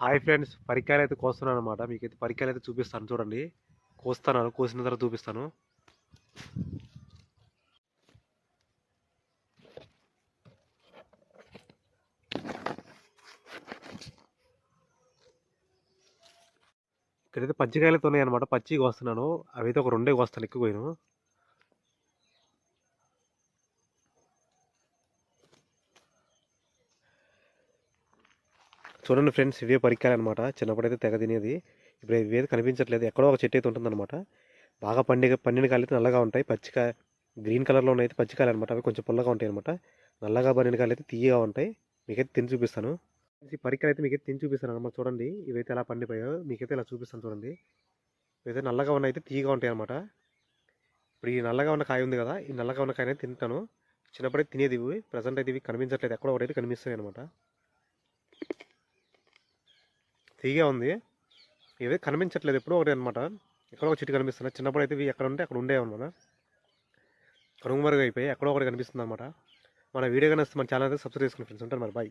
Hi friends పరికాయలు అయితే కోస్తున్నాను అనమాట మీకైతే పరికాయలు అయితే చూపిస్తాను. చూడండి. కోస్తాను కోసిన తర్వాత చూపిస్తాను. ఇక్కడైతే పచ్చికాయలతో ఉన్నాయి అనమాట పచ్చి కోస్తున్నాను అవైతే ఒక రెండే కోస్తాను ఎక్కువ పోయిను చూడండి ఫ్రెండ్స్ ఇవే పరికాయలు అనమాట చిన్నప్పుడైతే తెగ తినేది. ఇప్పుడు ఇవి కనిపించట్లేదు. ఎక్కడో ఒక చెట్టు అయితే ఉంటుందన్నమాట. బాగా పండిగ పండిన కాయలు అయితే నల్లగా ఉంటాయి. పచ్చికాయ గ్రీన్ కలర్లో ఉన్నాయి పచ్చికాయలు అనమాట అవి కొంచెం పుల్లగా ఉంటాయి అనమాట నల్లగా పండిన కాయలు అయితే తీయగా ఉంటాయి. మీకైతే తిని చూపిస్తాను. ఈ పరికాయలు అయితే మీకైతే తిని చూపిస్తాను అనమాట చూడండి ఇవైతే ఎలా పండిపోయాయో మీకైతే ఇలా చూపిస్తాను చూడండి. ఇవైతే నల్లగా ఉన్న అయితే తీయగా ఉంటాయి అనమాట ఇప్పుడు ఈ నల్లగా ఉన్న కాయ ఉంది కదా ఈ నల్లగా ఉన్న కాయనే తింటాను. చిన్నప్పుడైతే తినేది ఇవి. ప్రజెంట్ అయితే ఇవి కనిపించట్లేదు. ఎక్కడో ఒకటైతే కనిపిస్తాయి అనమాట తీగే ఉంది. ఇది కనిపించట్లేదు ఎప్పుడో ఒకటి అనమాట ఎక్కడో ఒక చెట్టు కనిపిస్తుంది. చిన్నప్పుడు అయితే ఇవి ఎక్కడ ఉంటే అక్కడ ఉండేవి అనమాట కనుమరుగు అయిపోయి ఎక్కడో ఒకటి కనిపిస్తుంది అనమాట మన వీడియో కానీ వస్తే మన ఛానల్ అయితే సబ్స్క్రైబ్ చేసుకుని ఫ్రెండ్స్ ఉంటారు మరి. బాయ్